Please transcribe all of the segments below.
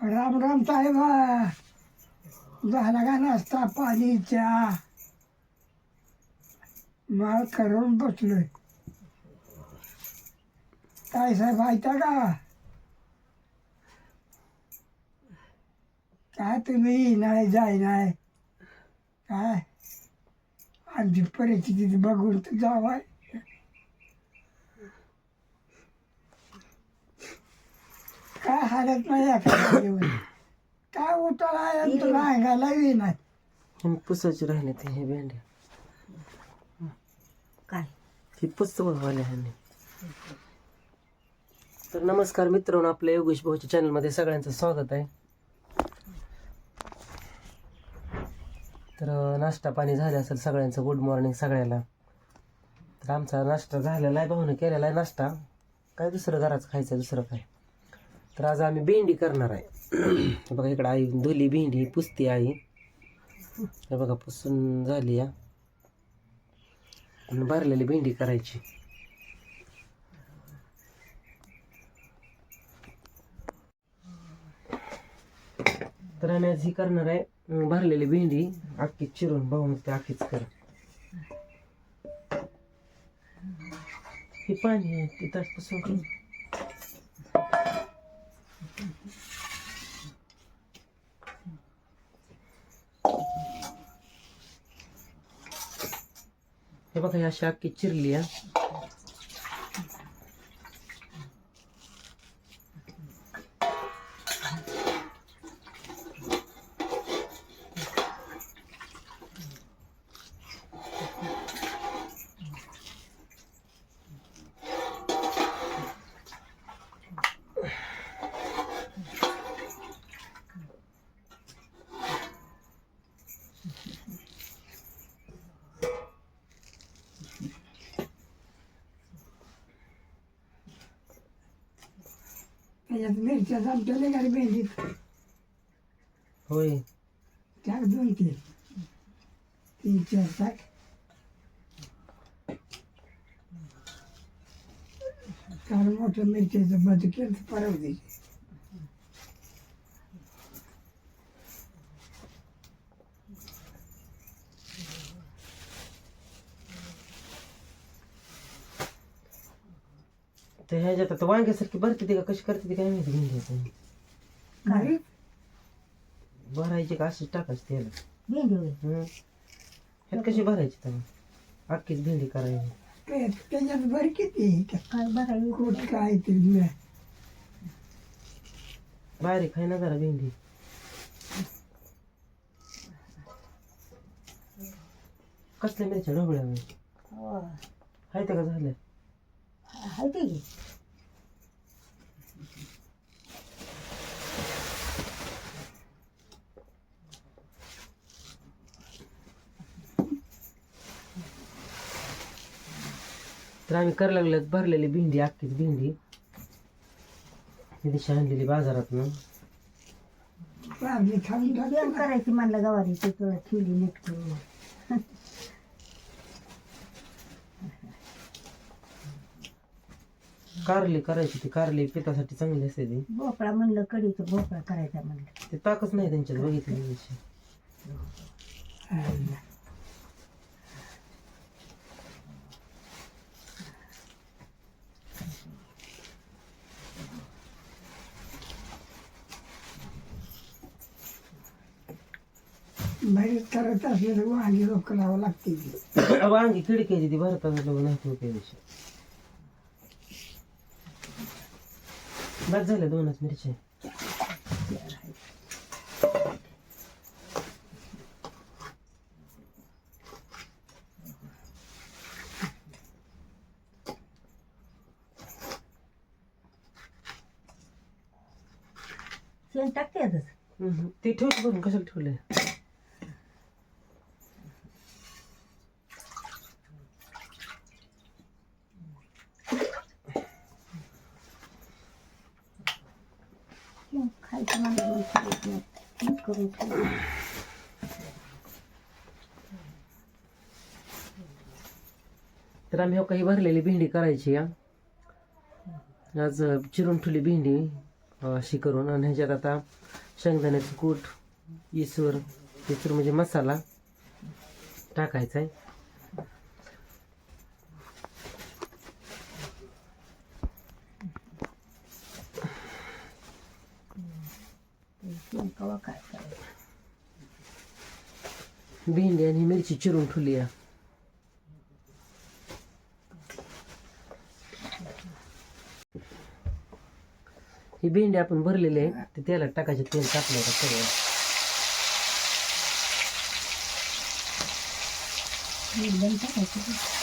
राम राम साहेबा. झाला का नाश्ता पाणी चहा माळ करून बसलोय. काय साहेब ऐकता का? काय तुम्ही नाही जाय नाही? काय? आमची परिस्थिती बघून तर जावाय. काय हालत नाही एखाद्या दिवस काय उठाला आहे तुला अंगाला नाही पुसायचे राहिले ते हे भेंड्या काय? ही पुस्तक वाले ह्यांनी तर नमस्कार मित्रांनो आपल्या योगेश भाऊच्या चॅनलमध्ये सगळ्यांचं स्वागत आहे. तर अं, नाश्ता पाणी झाले असेल सगळ्यांचं गुड मॉर्निंग सगळ्याला. तर आमचा नाश्ता झालेला आहे भाऊने केलेला आहे नाश्ता. काय दुसरं घराचं खायचं दुसरं काय? तर आज आम्ही भेंडी करणार आहे. हे बघा इकडं आई धुली भेंडी पुसती आई. हे बघा पुसून झाली या. आणि भरलेली भेंडी करायची. तर आम्ही आज ही करणार आहे भरलेली भेंडी. अख्खी चिरून भाऊ ते अख्खीच कर. हे पाणी आहे ते पुसून हे बघा ह्या अशी अख्खी चिरली आहे त्याच्यात मिरच्या चमच्याले गाडी भेंडीत होय. टाक दोन तीन. तीन चार टाक काल मोठं मिरच्याचं बंद केलं तर द्यायची तर ह्याच्यात आता वांग्यासारखी भरते ती का? कशी करते ती काय माहिती? भेंडी आता घरी भरायची का? अशीच टाकायची त्याला. भेंडी होय? हम्म. ह्यात कशी भरायची तर? अख्खीच भेंडी करायची. ते- त्याच्यात बरं किती? काय बघायला कुठं काय ते. बारीक आहे ना जरा भेंडी. कसल्या मिरच्या? ढोबळ्या आहेत का झाल्या? हाय ते. तर आम्ही कर लागल्यात भरलेली भेंडी अख्खीच भेंडी. दिवशी आणलेली बाजारात ना आपली खाऊन जेवण टाकतो करायची म्हणलं गवारी ते तुला ठेवली नीट करून. कारली करायची ती कारली पितासाठी चांगली असते ती. भोपळा म्हणलं कढीचं भोपळा करायचा म्हणलं. ते ताकच नाही त्यांच्यात बघितली दिवशी बाहेर करत असले तर वांगी रोख लावं लागते. ती. वांगी खिडक्याची ती भरताना लोक नाही त्या दिवशी बस झाल्या दोनच मिरच्या शेण टाकते आताच. ते ठेवते बघून कशाला ठेवले शेण खायचं म्हणलं मग नाही. करून तर आम्ही हो काही भरलेली भेंडी करायची या आज चिरून ठेवली भेंडी अशी करून आणि ह्याच्यात आता शेंगदाण्याचं कूट इसवर इसवर म्हणजे मसाला टाकायचा आहे कवा काय करायचं भेंडी आणि मिरची चिरून ठेवली ही भेंडी आपण भरलेली आहे ते तेलात टाकायचे तेल टाकलं का सगळं एकदम टाकायचं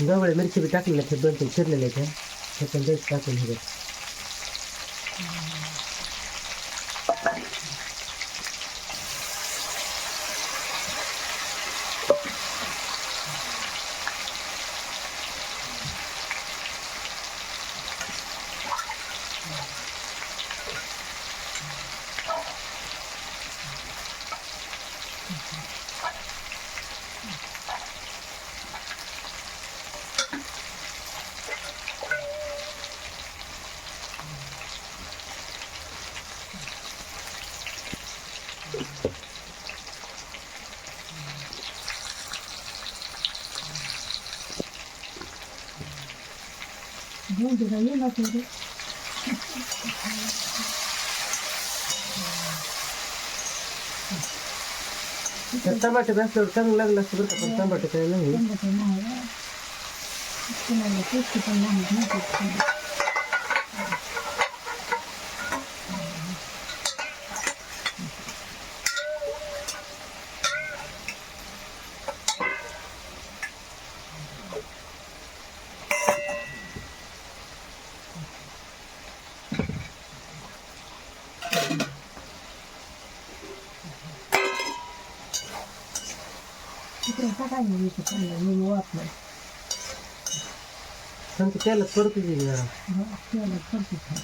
गवळे मिरची बी टाकलेल्या आहेत दोन तीन चिरलेल्या आहेत हे पण टाकून हे घेऊन तुझा ये ना तुझे तर टमाटे बी असल्यावर चांगलं लागलं असतं बरं का पण टमाटे काही नाही नाही कुणाला टेस्टी पण नाही ना ते. तिकडे टाकायला येते चांगलं मी वापरलं सांगते त्याला परत दिली जरा त्याला करते खाय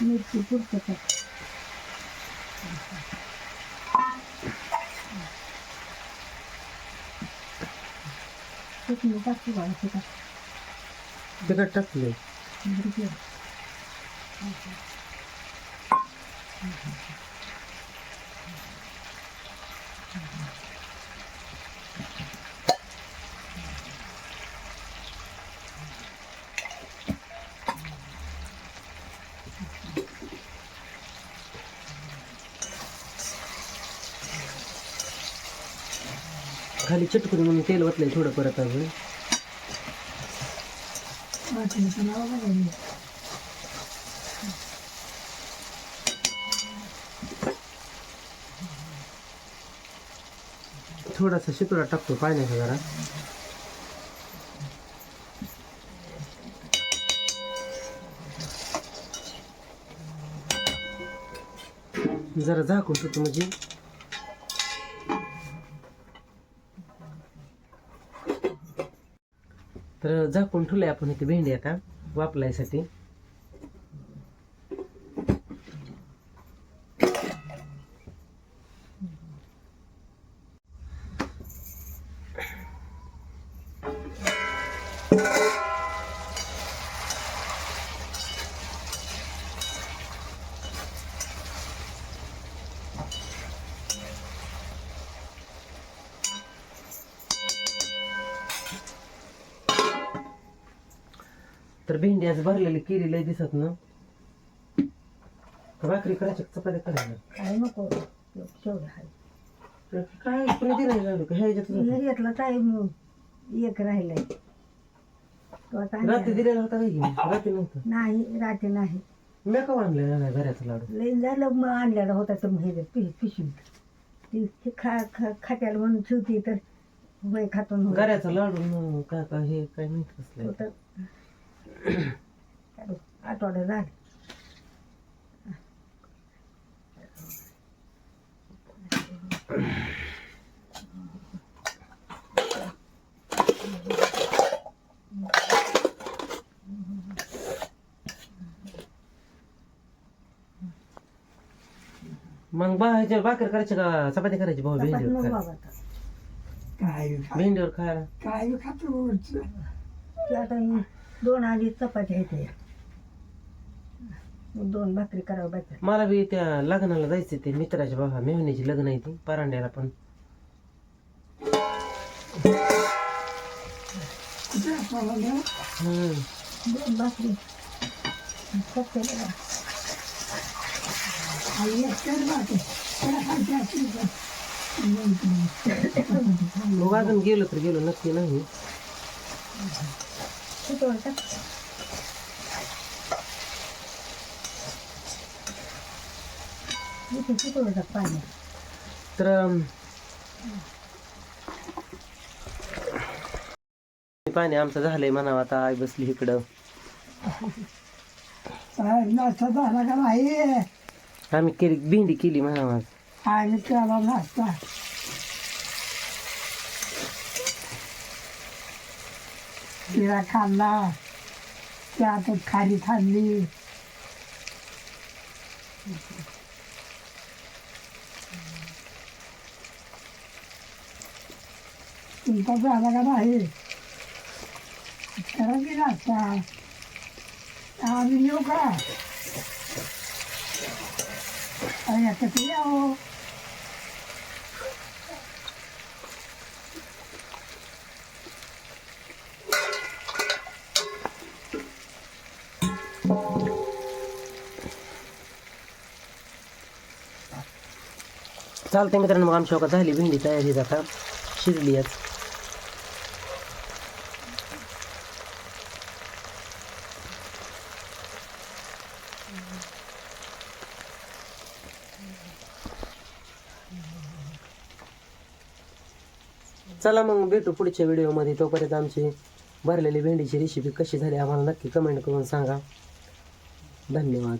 मिरची पुरतं का? चटणी टाकते बाळा तिथं तिकट टाकले खाली चटकून म्हणून तेल ओतलंय थोडं परत अजून थोडासा शितोडा टाकतो पाण्याचा जरा. जरा झाकून ठेवतो म्हणजे. तर झाकून ठेवलंय आपण इथे भेंडी आता वापलायसाठी. तर भेंडी आज भरलेली केली लय दिसत ना. भाकरी करायची का? चपात्या करायला काय नको आहे काय? कुणी दिलं का? ह्याच्यात एरियातला टाईम एक राहिलाय. रात्री दिलेला होता का रात्री नव्हता? नाही राहते नाही. मी का आणलेला नाही घराचा लाडू? लई झालं मग आणलेला होता तर हे पि- पिशवीत. ती खा खा खात्याला म्हणून शिवती तर वय खातो न घराचा लाडू मग का का हे काय माहीत कसलं होतं. चालू, आठवडा झालं. मग बा ह्याच्या भाकर करायची का चपाती करायची भाऊ चपाती भेंडीवर मग खायला बाबा. काय खा- भेंडीवर खायला काय खातो ते आता दोन आधी चपाती आहेत या. मग दोन भाकरी करावं बाकी मला बी त्या लग्नाला जायचं ते मित्राच्या बाबा मेहनीची लग्न आहे ती परांड्याला पण कुठे? हम्म. दोन भाकरी आणि एकट्याच बाकी. त्याला खायची असली तर. मग अजून गेलो तर गेलो नक्की नाही. तर पाणी आमचं झालंय म्हणावं आता आई बसली इकडं. नाश्ता झाला का नाही? आम्ही केली भेंडी केली म्हणावं आज. आणि त्याला नाश्ता शिरा खाल्ला. त्यात खारी खाल्ली. तुमचा झाला का नाही करा की नाश्ता. आम्ही येऊ का? अरे कसं यावं चालतंय मित्रांनो मग आमची आता झाली भेंडी तयारी आता शिजली आज चला मग भेटू पुढच्या व्हिडिओमध्ये तोपर्यंत आमची भरलेली भेंडीची रेसिपी कशी झाली आम्हाला नक्की कमेंट करून सांगा. धन्यवाद.